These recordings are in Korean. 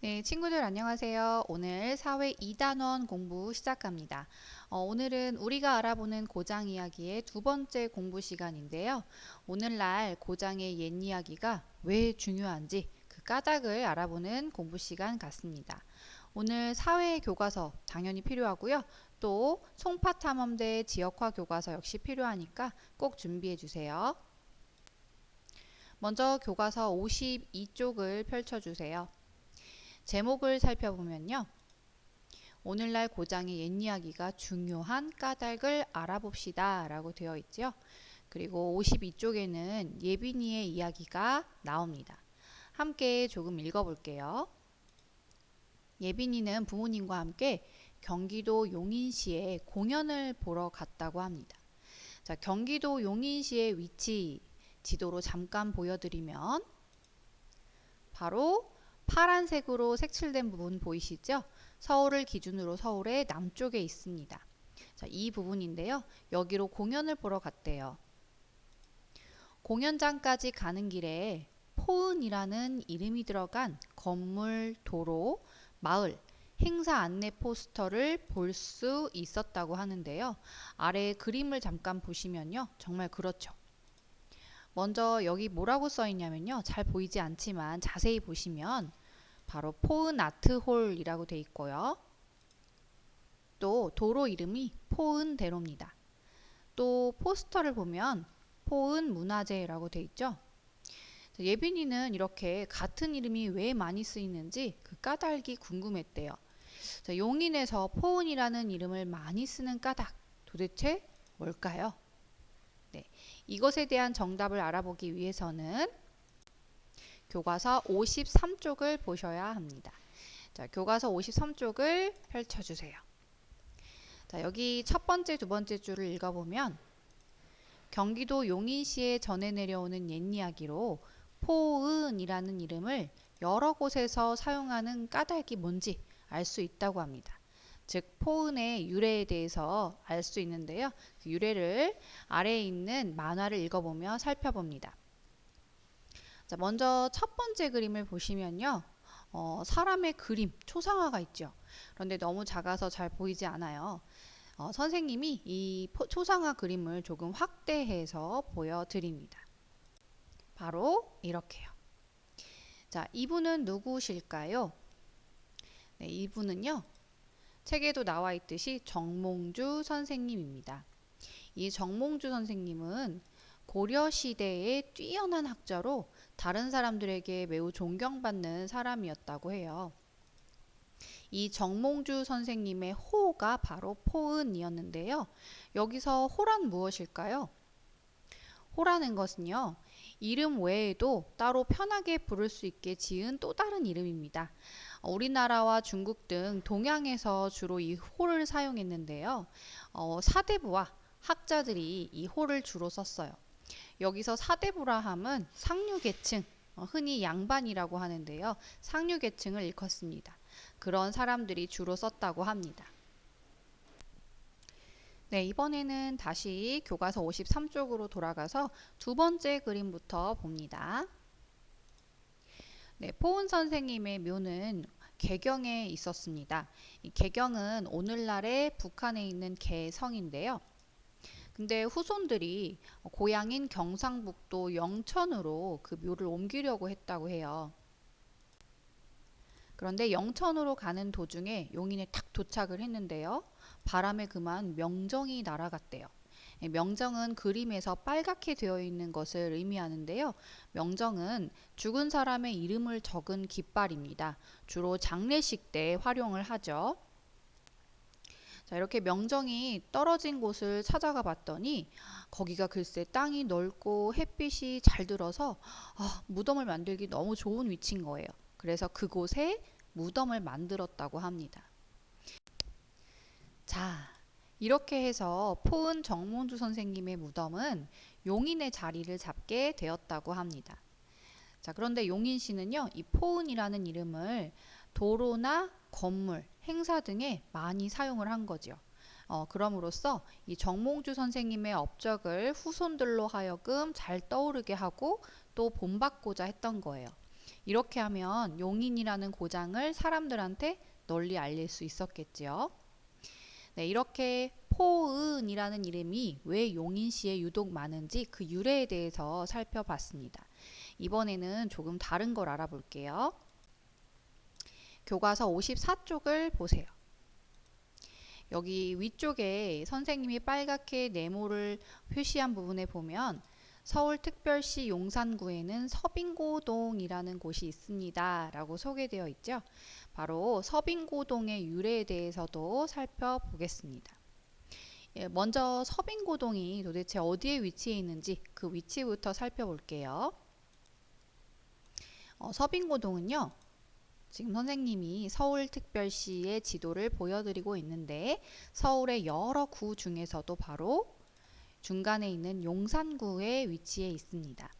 네, 친구들 안녕하세요. 오늘 사회 2단원 공부 시작합니다. 어, 오늘은 우리가 알아보는 고장 이야기의 두 번째 공부 시간인데요. 오늘날 고장의 옛 이야기가 왜 중요한지 그 까닭을 알아보는 공부 시간 같습니다. 오늘 사회 교과서 당연히 필요하고요. 또 송파탐험대 지역화 교과서 역시 필요하니까 꼭 준비해 주세요. 먼저 교과서 52쪽을 펼쳐 주세요. 제목을 살펴보면요. 오늘날 고장의 옛 이야기가 중요한 까닭을 알아봅시다 라고 되어 있죠. 그리고 52쪽에는 예빈이의 이야기가 나옵니다. 함께 조금 읽어볼게요. 예빈이는 부모님과 함께 경기도 용인시에 공연을 보러 갔다고 합니다. 자, 경기도 용인시의 위치 지도로 잠깐 보여드리면 바로 파란색으로 색칠된 부분 보이시죠? 서울을 기준으로 서울의 남쪽에 있습니다. 자, 이 부분인데요. 여기로 공연을 보러 갔대요. 공연장까지 가는 길에 포은이라는 이름이 들어간 건물, 도로, 마을, 행사 안내 포스터를 볼 수 있었다고 하는데요. 아래 그림을 잠깐 보시면요. 정말 그렇죠. 먼저 여기 뭐라고 써 있냐면요. 잘 보이지 않지만 자세히 보시면 바로 포은 아트홀이라고 돼 있고요. 또 도로 이름이 포은대로입니다. 또 포스터를 보면 포은 문화재라고 돼 있죠. 예빈이는 이렇게 같은 이름이 왜 많이 쓰이는지 그 까닭이 궁금했대요. 자, 용인에서 포은이라는 이름을 많이 쓰는 까닭 도대체 뭘까요? 네, 이것에 대한 정답을 알아보기 위해서는 교과서 53쪽을 보셔야 합니다. 자, 교과서 53쪽을 펼쳐주세요. 자, 여기 첫 번째, 두 번째 줄을 읽어보면 경기도 용인시에 전해 내려오는 옛 이야기로 포은이라는 이름을 여러 곳에서 사용하는 까닭이 뭔지 알 수 있다고 합니다. 즉 포은의 유래에 대해서 알 수 있는데요. 그 유래를 아래에 있는 만화를 읽어보며 살펴봅니다. 자, 먼저 첫 번째 그림을 보시면요. 어, 사람의 그림, 초상화가 있죠. 그런데 너무 작아서 잘 보이지 않아요. 어, 선생님이 이 초상화 그림을 조금 확대해서 보여드립니다. 바로 이렇게요. 자, 이분은 누구실까요? 네, 이분은요. 책에도 나와 있듯이 정몽주 선생님입니다. 이 정몽주 선생님은 고려 시대의 뛰어난 학자로 다른 사람들에게 매우 존경받는 사람이었다고 해요. 이 정몽주 선생님의 호가 바로 포은이었는데요. 여기서 호란 무엇일까요? 호라는 것은요. 이름 외에도 따로 편하게 부를 수 있게 지은 또 다른 이름입니다. 우리나라와 중국 등 동양에서 주로 이 호를 사용했는데요. 어, 사대부와 학자들이 이 호를 주로 썼어요. 여기서 사대부라 함은 상류계층, 어, 흔히 양반이라고 하는데요. 상류계층을 일컫습니다. 그런 사람들이 주로 썼다고 합니다. 네, 이번에는 다시 교과서 53쪽으로 돌아가서 두 번째 그림부터 봅니다. 네, 포은 선생님의 묘는 개경에 있었습니다. 이 개경은 오늘날의 북한에 있는 개성인데요. 근데 후손들이 고향인 경상북도 영천으로 그 묘를 옮기려고 했다고 해요. 그런데 영천으로 가는 도중에 용인에 탁 도착을 했는데요. 바람에 그만 명정이 날아갔대요. 예, 명정은 그림에서 빨갛게 되어 있는 것을 의미하는데요. 명정은 죽은 사람의 이름을 적은 깃발입니다. 주로 장례식 때 활용을 하죠. 자, 이렇게 명정이 떨어진 곳을 찾아가 봤더니 거기가 글쎄 땅이 넓고 햇빛이 잘 들어서 아, 무덤을 만들기 너무 좋은 위치인 거예요. 그래서 그곳에 무덤을 만들었다고 합니다. 자, 이렇게 해서 포은 정몽주 선생님의 무덤은 용인의 자리를 잡게 되었다고 합니다. 자, 그런데 용인시는요, 이 포은이라는 이름을 도로나 건물, 행사 등에 많이 사용을 한 거죠. 어, 그럼으로써 이 정몽주 선생님의 업적을 후손들로 하여금 잘 떠오르게 하고 또 본받고자 했던 거예요. 이렇게 하면 용인이라는 고장을 사람들한테 널리 알릴 수 있었겠지요. 네, 이렇게 포은이라는 이름이 왜 용인시에 유독 많은지 그 유래에 대해서 살펴봤습니다. 이번에는 조금 다른 걸 알아볼게요. 교과서 54쪽을 보세요. 여기 위쪽에 선생님이 빨갛게 네모를 표시한 부분에 보면 서울특별시 용산구에는 서빙고동이라는 곳이 있습니다. 라고 소개되어 있죠. 바로 서빙고동의 유래에 대해서도 살펴보겠습니다. 예, 먼저 서빙고동이 도대체 어디에 위치해 있는지 그 위치부터 살펴볼게요. 어, 서빙고동은요. 지금 선생님이 서울특별시의 지도를 보여드리고 있는데 서울의 여러 구 중에서도 바로 중간에 있는 용산구에 위치해 있습니다.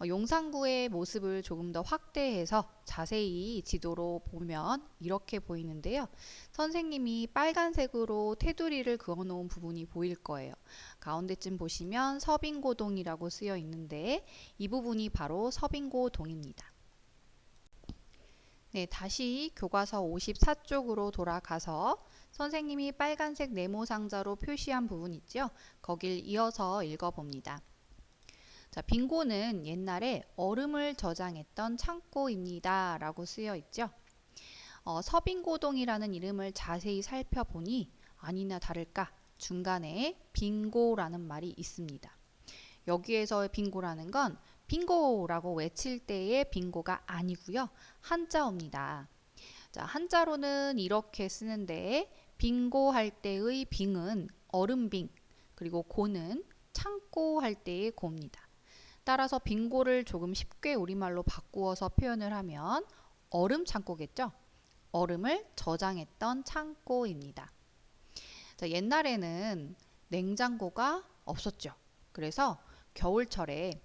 어, 용산구의 모습을 조금 더 확대해서 자세히 지도로 보면 이렇게 보이는데요. 선생님이 빨간색으로 테두리를 그어놓은 부분이 보일 거예요. 가운데쯤 보시면 서빙고동이라고 쓰여 있는데 이 부분이 바로 서빙고동입니다. 네, 다시 교과서 54쪽으로 돌아가서 선생님이 빨간색 네모 상자로 표시한 부분 있죠? 거길 이어서 읽어봅니다. 자, 빙고는 옛날에 얼음을 저장했던 창고입니다. 라고 쓰여 있죠. 어, 서빙고동이라는 이름을 자세히 살펴보니 아니나 다를까 중간에 빙고라는 말이 있습니다. 여기에서 빙고라는 건 빙고라고 외칠 때의 빙고가 아니고요. 한자어입니다. 자, 한자로는 이렇게 쓰는데 빙고 할 때의 빙은 얼음빙 그리고 고는 창고 할 때의 고입니다. 따라서 빙고를 조금 쉽게 우리말로 바꾸어서 표현을 하면 얼음 창고겠죠? 얼음을 저장했던 창고입니다. 자, 옛날에는 냉장고가 없었죠. 그래서 겨울철에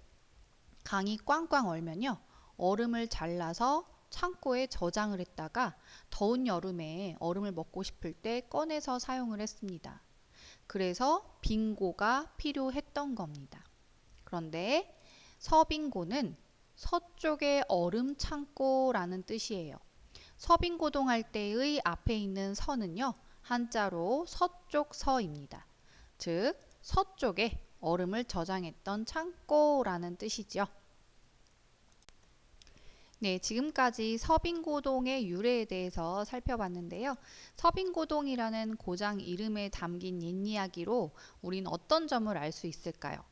강이 꽝꽝 얼면요. 얼음을 잘라서 창고에 저장을 했다가 더운 여름에 얼음을 먹고 싶을 때 꺼내서 사용을 했습니다. 그래서 빙고가 필요했던 겁니다. 그런데 서빙고는 서쪽의 얼음 창고라는 뜻이에요. 서빙고동 할 때의 앞에 있는 서는요. 한자로 서쪽 서입니다. 즉 서쪽에 얼음을 저장했던 창고라는 뜻이죠. 네, 지금까지 서빙고동의 유래에 대해서 살펴봤는데요. 서빙고동이라는 고장 이름에 담긴 옛이야기로 우린 어떤 점을 알 수 있을까요?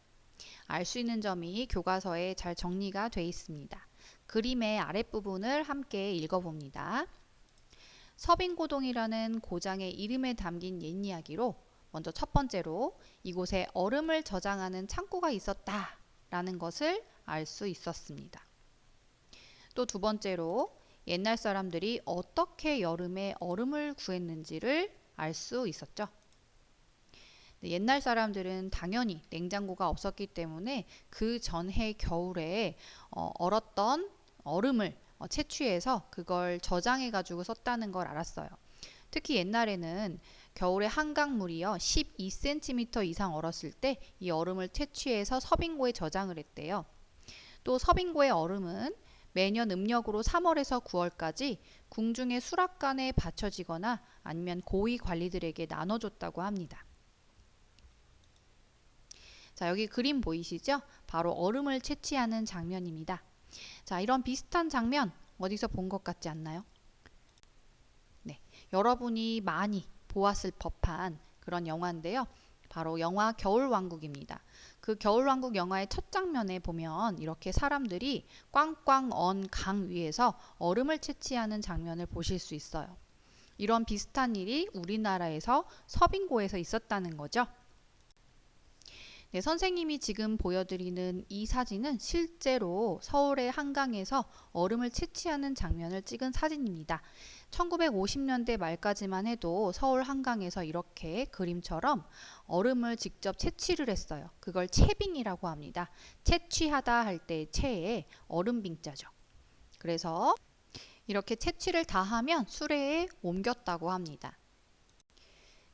알 수 있는 점이 교과서에 잘 정리가 되어 있습니다. 그림의 아랫부분을 함께 읽어봅니다. 서빙고동이라는 고장의 이름에 담긴 옛 이야기로 먼저 첫 번째로 이곳에 얼음을 저장하는 창고가 있었다 라는 것을 알 수 있었습니다. 또 두 번째로 옛날 사람들이 어떻게 여름에 얼음을 구했는지를 알 수 있었죠. 네, 옛날 사람들은 당연히 냉장고가 없었기 때문에 그 전해 겨울에 어, 얼었던 얼음을 어, 채취해서 그걸 저장해 가지고 썼다는 걸 알았어요. 특히 옛날에는 겨울에 한강물이요 12cm 이상 얼었을 때 이 얼음을 채취해서 서빙고에 저장을 했대요. 또 서빙고의 얼음은 매년 음력으로 3월에서 9월까지 궁중의 수락관에 받쳐지거나 아니면 고위 관리들에게 나눠줬다고 합니다. 자, 여기 그림 보이시죠? 바로 얼음을 채취하는 장면입니다. 자, 이런 비슷한 장면 어디서 본 것 같지 않나요? 네, 여러분이 많이 보았을 법한 그런 영화인데요. 바로 영화 겨울왕국입니다. 그 겨울왕국 영화의 첫 장면에 보면 이렇게 사람들이 꽝꽝 언 강 위에서 얼음을 채취하는 장면을 보실 수 있어요. 이런 비슷한 일이 우리나라에서 서빙고에서 있었다는 거죠. 네, 선생님이 지금 보여드리는 이 사진은 실제로 서울의 한강에서 얼음을 채취하는 장면을 찍은 사진입니다. 1950년대 말까지만 해도 서울 한강에서 이렇게 그림처럼 얼음을 직접 채취를 했어요. 그걸 채빙이라고 합니다. 채취하다 할 때 채에 얼음빙자죠. 그래서 이렇게 채취를 다 하면 수레에 옮겼다고 합니다.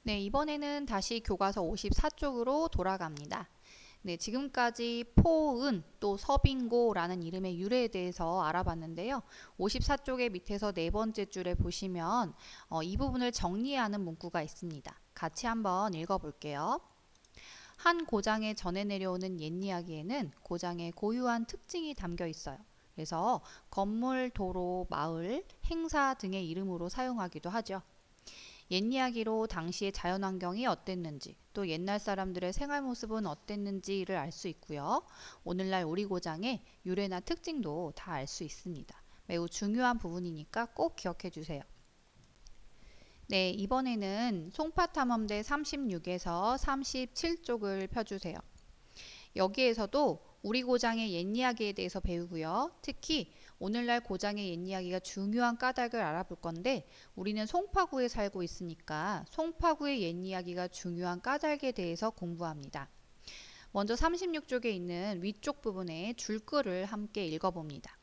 네, 이번에는 다시 교과서 54쪽으로 돌아갑니다. 네, 지금까지 포은 또 서빙고라는 이름의 유래에 대해서 알아봤는데요. 54쪽의 밑에서 네 번째 줄에 보시면 어, 이 부분을 정리하는 문구가 있습니다. 같이 한번 읽어볼게요. 한 고장에 전해 내려오는 옛 이야기에는 고장의 고유한 특징이 담겨 있어요. 그래서 건물, 도로, 마을, 행사 등의 이름으로 사용하기도 하죠. 옛 이야기로 당시의 자연환경이 어땠는지 또 옛날 사람들의 생활 모습은 어땠는지를 알 수 있고요. 오늘날 우리 고장의 유래나 특징도 다 알 수 있습니다. 매우 중요한 부분이니까 꼭 기억해 주세요. 네, 이번에는 송파탐험대 36에서 37쪽을 펴주세요. 여기에서도 우리 고장의 옛 이야기에 대해서 배우고요. 특히 오늘날 고장의 옛 이야기가 중요한 까닭을 알아볼 건데 우리는 송파구에 살고 있으니까 송파구의 옛 이야기가 중요한 까닭에 대해서 공부합니다. 먼저 36쪽에 있는 위쪽 부분에 줄글을 함께 읽어봅니다.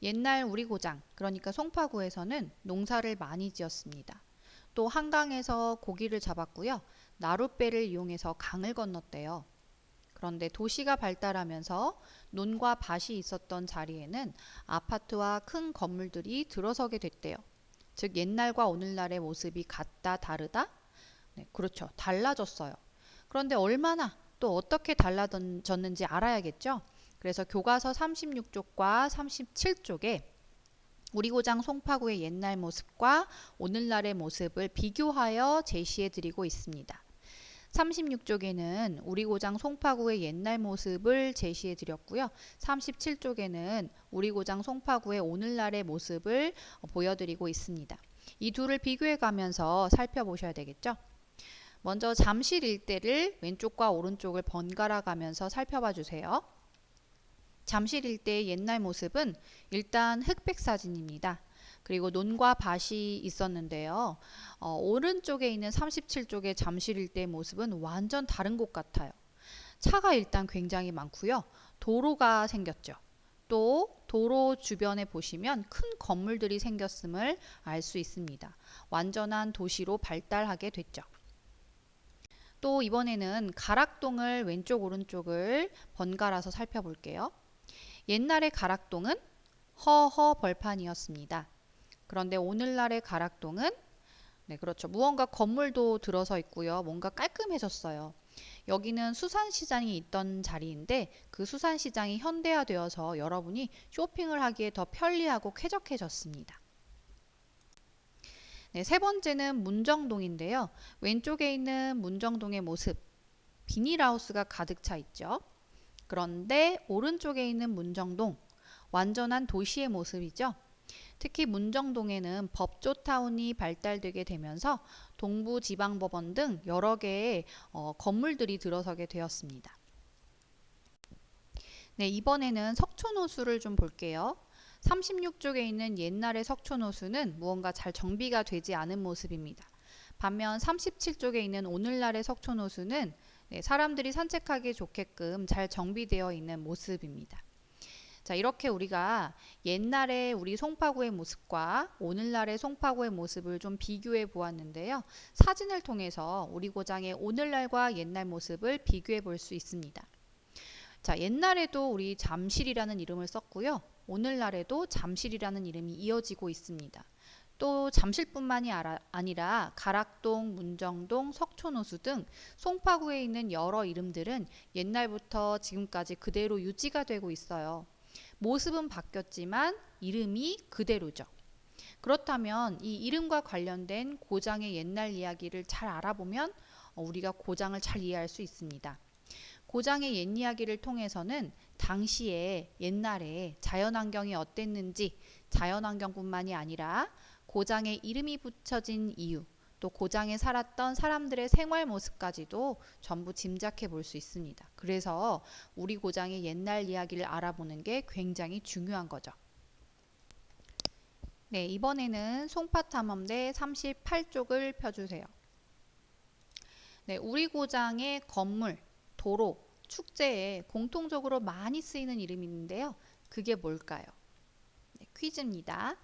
옛날 우리 고장, 그러니까 송파구에서는 농사를 많이 지었습니다. 또 한강에서 고기를 잡았고요. 나룻배를 이용해서 강을 건넜대요. 그런데 도시가 발달하면서 논과 밭이 있었던 자리에는 아파트와 큰 건물들이 들어서게 됐대요. 즉 옛날과 오늘날의 모습이 같다 다르다? 네, 그렇죠. 달라졌어요. 그런데 얼마나 또 어떻게 달라졌는지 알아야겠죠? 그래서 교과서 36쪽과 37쪽에 우리 고장 송파구의 옛날 모습과 오늘날의 모습을 비교하여 제시해 드리고 있습니다. 36쪽에는 우리 고장 송파구의 옛날 모습을 제시해 드렸고요. 37쪽에는 우리 고장 송파구의 오늘날의 모습을 보여드리고 있습니다. 이 둘을 비교해 가면서 살펴보셔야 되겠죠. 먼저 잠실 일대를 왼쪽과 오른쪽을 번갈아 가면서 살펴봐 주세요. 잠실 일대의 옛날 모습은 일단 흑백 사진입니다. 그리고 논과 밭이 있었는데요. 어, 오른쪽에 있는 37쪽의 잠실 일대의 모습은 완전 다른 곳 같아요. 차가 일단 굉장히 많고요. 도로가 생겼죠. 또 도로 주변에 보시면 큰 건물들이 생겼음을 알 수 있습니다. 완전한 도시로 발달하게 됐죠. 또 이번에는 가락동을 왼쪽 오른쪽을 번갈아서 살펴볼게요. 옛날의 가락동은 허허 벌판이었습니다. 그런데 오늘날의 가락동은 네, 그렇죠. 무언가 건물도 들어서 있고요. 뭔가 깔끔해졌어요. 여기는 수산시장이 있던 자리인데 그 수산시장이 현대화되어서 여러분이 쇼핑을 하기에 더 편리하고 쾌적해졌습니다. 네, 세 번째는 문정동인데요. 왼쪽에 있는 문정동의 모습. 비닐하우스가 가득 차 있죠. 그런데 오른쪽에 있는 문정동. 완전한 도시의 모습이죠. 특히 문정동에는 법조타운이 발달되게 되면서 동부지방법원 등 여러 개의 어, 건물들이 들어서게 되었습니다. 네, 이번에는 석촌호수를 좀 볼게요. 36쪽에 있는 옛날의 석촌호수는 무언가 잘 정비가 되지 않은 모습입니다. 반면 37쪽에 있는 오늘날의 석촌호수는 네, 사람들이 산책하기 좋게끔 잘 정비되어 있는 모습입니다. 자, 이렇게 우리가 옛날에 우리 송파구의 모습과 오늘날의 송파구의 모습을 좀 비교해 보았는데요. 사진을 통해서 우리 고장의 오늘날과 옛날 모습을 비교해 볼 수 있습니다. 자, 옛날에도 우리 잠실이라는 이름을 썼고요. 오늘날에도 잠실이라는 이름이 이어지고 있습니다. 또 잠실뿐만이 아니라 가락동, 문정동, 석촌호수 등 송파구에 있는 여러 이름들은 옛날부터 지금까지 그대로 유지가 되고 있어요. 모습은 바뀌었지만 이름이 그대로죠. 그렇다면 이 이름과 관련된 고장의 옛날 이야기를 잘 알아보면 어, 우리가 고장을 잘 이해할 수 있습니다. 고장의 옛 이야기를 통해서는 당시에 옛날에 자연환경이 어땠는지 자연환경뿐만이 아니라 고장의 이름이 붙여진 이유 또 고장에 살았던 사람들의 생활 모습까지도 전부 짐작해 볼 수 있습니다. 그래서 우리 고장의 옛날 이야기를 알아보는 게 굉장히 중요한 거죠. 네, 이번에는 송파탐험대 38쪽을 펴주세요. 네, 우리 고장의 건물, 도로, 축제에 공통적으로 많이 쓰이는 이름이 있는데요. 그게 뭘까요? 네, 퀴즈입니다.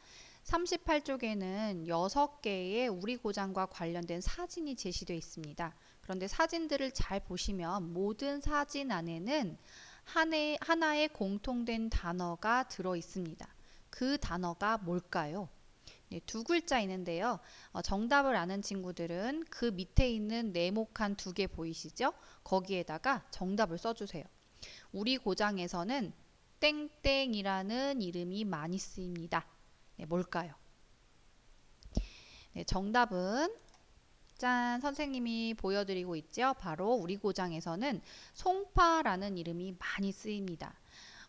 38쪽에는 6개의 우리 고장과 관련된 사진이 제시되어 있습니다. 그런데 사진들을 잘 보시면 모든 사진 안에는 하나의, 하나의 공통된 단어가 들어 있습니다. 그 단어가 뭘까요? 네, 두 글자 있는데요. 어, 정답을 아는 친구들은 그 밑에 있는 네모칸 두 개 보이시죠? 거기에다가 정답을 써주세요. 우리 고장에서는 땡땡이라는 이름이 많이 쓰입니다. 네, 뭘까요? 네, 정답은 짠 선생님이 보여드리고 있죠. 바로 우리 고장에서는 송파라는 이름이 많이 쓰입니다.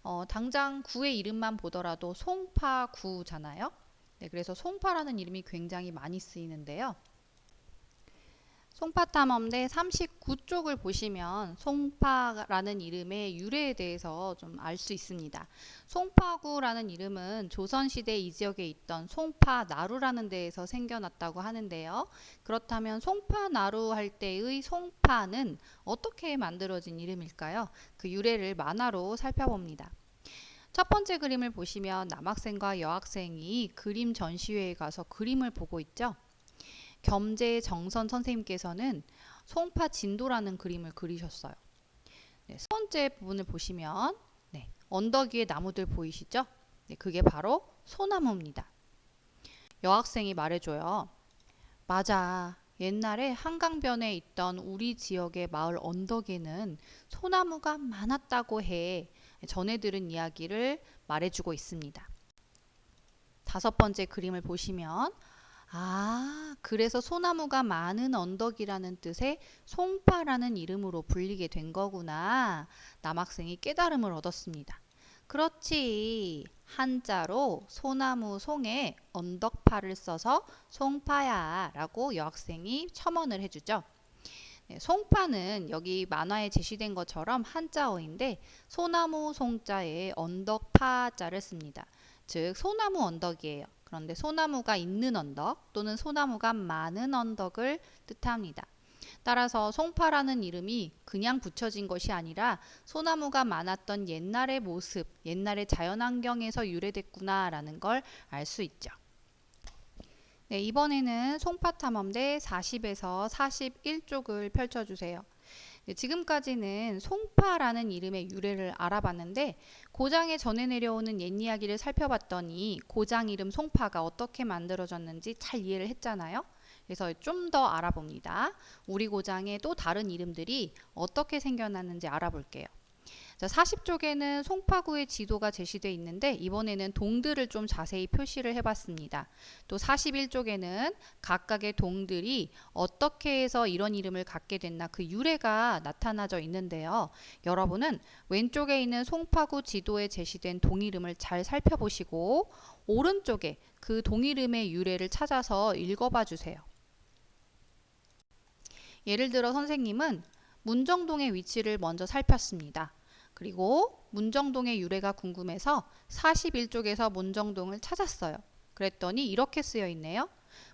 어, 당장 구의 이름만 보더라도 송파구잖아요. 네, 그래서 송파라는 이름이 굉장히 많이 쓰이는데요. 송파탐험대 39쪽을 보시면 송파라는 이름의 유래에 대해서 좀 알 수 있습니다. 송파구라는 이름은 조선시대 이 지역에 있던 송파나루라는 데에서 생겨났다고 하는데요. 그렇다면 송파나루 할 때의 송파는 어떻게 만들어진 이름일까요? 그 유래를 만화로 살펴봅니다. 첫 번째 그림을 보시면 남학생과 여학생이 그림 전시회에 가서 그림을 보고 있죠. 겸재 정선 선생님께서는 송파 진도라는 그림을 그리셨어요. 네, 세 번째 부분을 보시면 네, 언덕 위에 나무들 보이시죠? 네, 그게 바로 소나무입니다. 여학생이 말해줘요. 맞아. 옛날에 한강변에 있던 우리 지역의 마을 언덕에는 소나무가 많았다고 해. 전해 들은 이야기를 말해주고 있습니다. 다섯 번째 그림을 보시면 아, 그래서 소나무가 많은 언덕이라는 뜻의 송파라는 이름으로 불리게 된 거구나. 남학생이 깨달음을 얻었습니다. 그렇지. 한자로 소나무 송에 언덕파를 써서 송파야 라고 여학생이 첨언을 해주죠. 네, 송파는 여기 만화에 제시된 것처럼 한자어인데 소나무 송자에 언덕파자를 씁니다. 즉 소나무 언덕이에요. 그런데 소나무가 있는 언덕 또는 소나무가 많은 언덕을 뜻합니다. 따라서 송파라는 이름이 그냥 붙여진 것이 아니라 소나무가 많았던 옛날의 모습, 옛날의 자연환경에서 유래됐구나라는 걸 알 수 있죠. 네, 이번에는 송파탐험대 40에서 41쪽을 펼쳐주세요. 네, 지금까지는 송파라는 이름의 유래를 알아봤는데 고장에 전해 내려오는 옛 이야기를 살펴봤더니 고장 이름 송파가 어떻게 만들어졌는지 잘 이해를 했잖아요. 그래서 좀 더 알아봅니다. 우리 고장의 또 다른 이름들이 어떻게 생겨났는지 알아볼게요. 자, 40쪽에는 송파구의 지도가 제시되어 있는데 이번에는 동들을 좀 자세히 표시를 해봤습니다. 또 41쪽에는 각각의 동들이 어떻게 해서 이런 이름을 갖게 됐나 그 유래가 나타나져 있는데요. 여러분은 왼쪽에 있는 송파구 지도에 제시된 동 이름을 잘 살펴보시고 오른쪽에 그 동 이름의 유래를 찾아서 읽어봐 주세요. 예를 들어 선생님은 문정동의 위치를 먼저 살폈습니다. 그리고 문정동의 유래가 궁금해서 41쪽에서 문정동을 찾았어요. 그랬더니 이렇게 쓰여 있네요.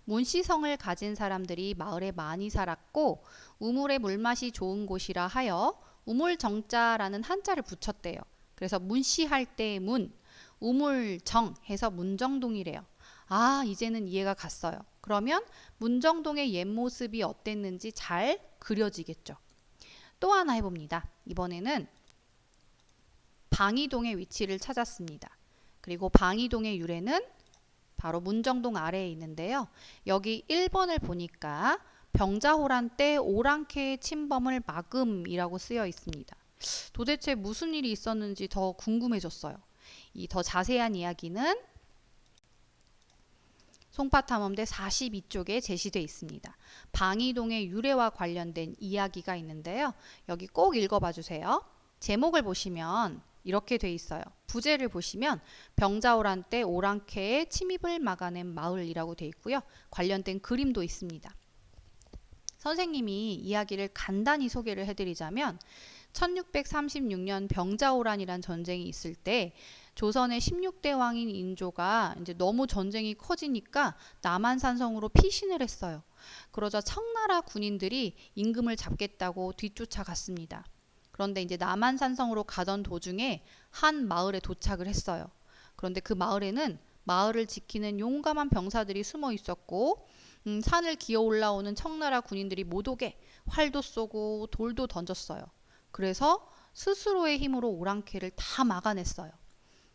문시성을 가진 사람들이 마을에 많이 살았고 우물의 물맛이 좋은 곳이라 하여 우물 정자라는 한자를 붙였대요. 그래서 문시할 때 문, 우물정 해서 문정동이래요. 아, 이제는 이해가 갔어요. 그러면 문정동의 옛 모습이 어땠는지 잘 그려지겠죠. 또 하나 해봅니다. 이번에는 방이동의 위치를 찾았습니다. 그리고 방이동의 유래는 바로 문정동 아래에 있는데요. 여기 1번을 보니까 병자호란 때 오랑캐의 침범을 막음이라고 쓰여 있습니다. 도대체 무슨 일이 있었는지 더 궁금해졌어요. 이 더 자세한 이야기는 송파탐험대 42쪽에 제시되어 있습니다. 방이동의 유래와 관련된 이야기가 있는데요. 여기 꼭 읽어봐 주세요. 제목을 보시면 이렇게 돼 있어요. 부제를 보시면 병자호란 때 오랑캐의 침입을 막아낸 마을이라고 돼 있고요. 관련된 그림도 있습니다. 선생님이 이야기를 간단히 소개를 해드리자면 1636년 병자호란이란 전쟁이 있을 때 조선의 16대 왕인 인조가 이제 너무 전쟁이 커지니까 남한산성으로 피신을 했어요. 그러자 청나라 군인들이 임금을 잡겠다고 뒤쫓아갔습니다. 그런데 이제 남한산성으로 가던 도중에 한 마을에 도착을 했어요. 그런데 그 마을에는 마을을 지키는 용감한 병사들이 숨어 있었고 음, 산을 기어 올라오는 청나라 군인들이 못 오게 활도 쏘고 돌도 던졌어요. 그래서 스스로의 힘으로 오랑캐를 다 막아냈어요.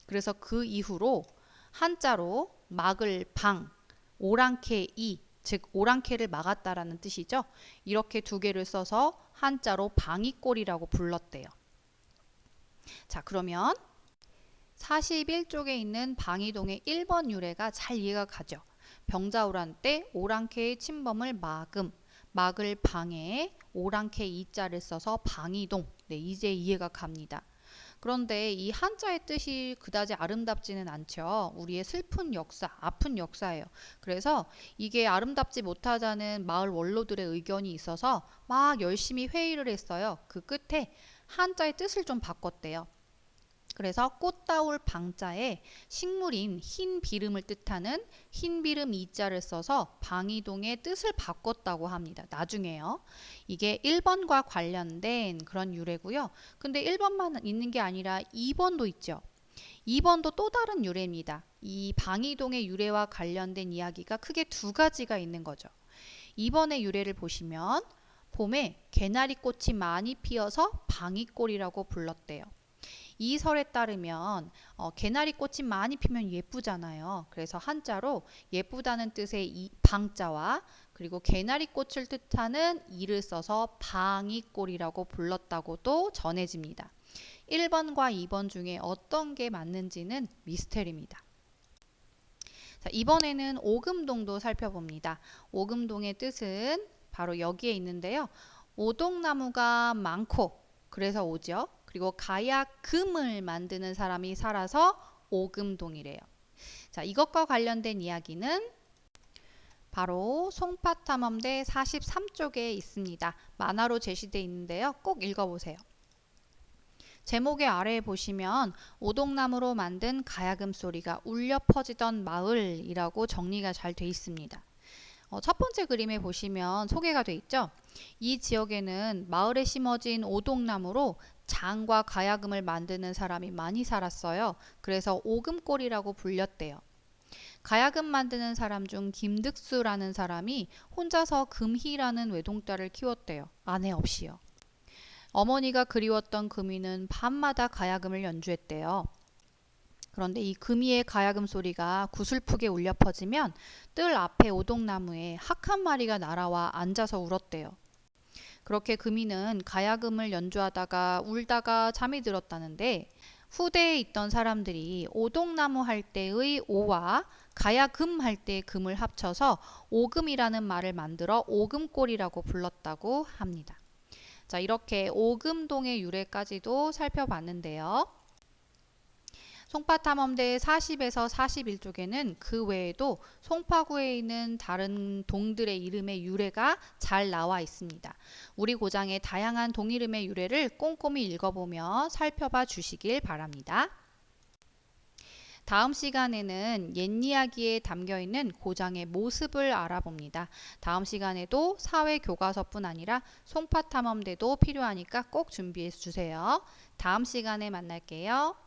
그래서 그 이후로 한자로 막을 방, 오랑캐 이, 즉 오랑캐를 막았다라는 뜻이죠. 이렇게 두 개를 써서 한자로 방이꼴이라고 불렀대요. 자, 그러면 41쪽에 있는 방이동의 1번 유래가 잘 이해가 가죠. 병자호란 때 오랑캐의 침범을 막음, 막을 방해, 오랑캐 이자를 써서 방이동. 네, 이제 이해가 갑니다. 그런데 이 한자의 뜻이 그다지 아름답지는 않죠. 우리의 슬픈 역사, 아픈 역사예요. 그래서 이게 아름답지 못하자는 마을 원로들의 의견이 있어서 막 열심히 회의를 했어요. 그 끝에 한자의 뜻을 좀 바꿨대요. 그래서 꽃다울 방자에 식물인 흰 비름을 뜻하는 흰 비름 이자를 써서 방이동의 뜻을 바꿨다고 합니다. 나중에요. 이게 1번과 관련된 그런 유래고요. 근데 1번만 있는 게 아니라 2번도 있죠. 2번도 또 다른 유래입니다. 이 방이동의 유래와 관련된 이야기가 크게 두 가지가 있는 거죠. 2번의 유래를 보시면 봄에 개나리 꽃이 많이 피어서 방이꼴이라고 불렀대요. 이 설에 따르면 어, 개나리 꽃이 많이 피면 예쁘잖아요. 그래서 한자로 예쁘다는 뜻의 이 방자와 그리고 개나리 꽃을 뜻하는 이를 써서 방이꼴이라고 불렀다고도 전해집니다. 1번과 2번 중에 어떤 게 맞는지는 미스테리입니다. 자, 이번에는 오금동도 살펴봅니다. 오금동의 뜻은 바로 여기에 있는데요. 오동나무가 많고 그래서 오죠. 그리고 가야금을 만드는 사람이 살아서 오금동이래요. 자, 이것과 관련된 이야기는 바로 송파탐험대 43쪽에 있습니다. 만화로 제시되어 있는데요. 꼭 읽어보세요. 제목의 아래에 보시면 오동나무로 만든 가야금 소리가 울려 퍼지던 마을이라고 정리가 잘 돼 있습니다. 어, 첫 번째 그림에 보시면 소개가 돼 있죠. 이 지역에는 마을에 심어진 오동나무로 장과 가야금을 만드는 사람이 많이 살았어요. 그래서 오금골이라고 불렸대요. 가야금 만드는 사람 중 김득수라는 사람이 혼자서 금희라는 외동딸을 키웠대요. 아내 없이요. 어머니가 그리웠던 금희는 밤마다 가야금을 연주했대요. 그런데 이 금이의 가야금 소리가 구슬프게 울려 퍼지면 뜰 앞에 오동나무에 학 한 마리가 날아와 앉아서 울었대요. 그렇게 금이는 가야금을 연주하다가 울다가 잠이 들었다는데 후대에 있던 사람들이 오동나무 할 때의 오와 가야금 할 때의 금을 합쳐서 오금이라는 말을 만들어 오금골이라고 불렀다고 합니다. 자, 이렇게 오금동의 유래까지도 살펴봤는데요. 송파탐험대 40에서 41쪽에는 그 외에도 송파구에 있는 다른 동들의 이름의 유래가 잘 나와 있습니다. 우리 고장의 다양한 동 이름의 유래를 꼼꼼히 읽어보며 살펴봐 주시길 바랍니다. 다음 시간에는 옛 이야기에 담겨 있는 고장의 모습을 알아봅니다. 다음 시간에도 사회 교과서뿐 아니라 송파 탐험대도 필요하니까 꼭 준비해 주세요. 다음 시간에 만날게요.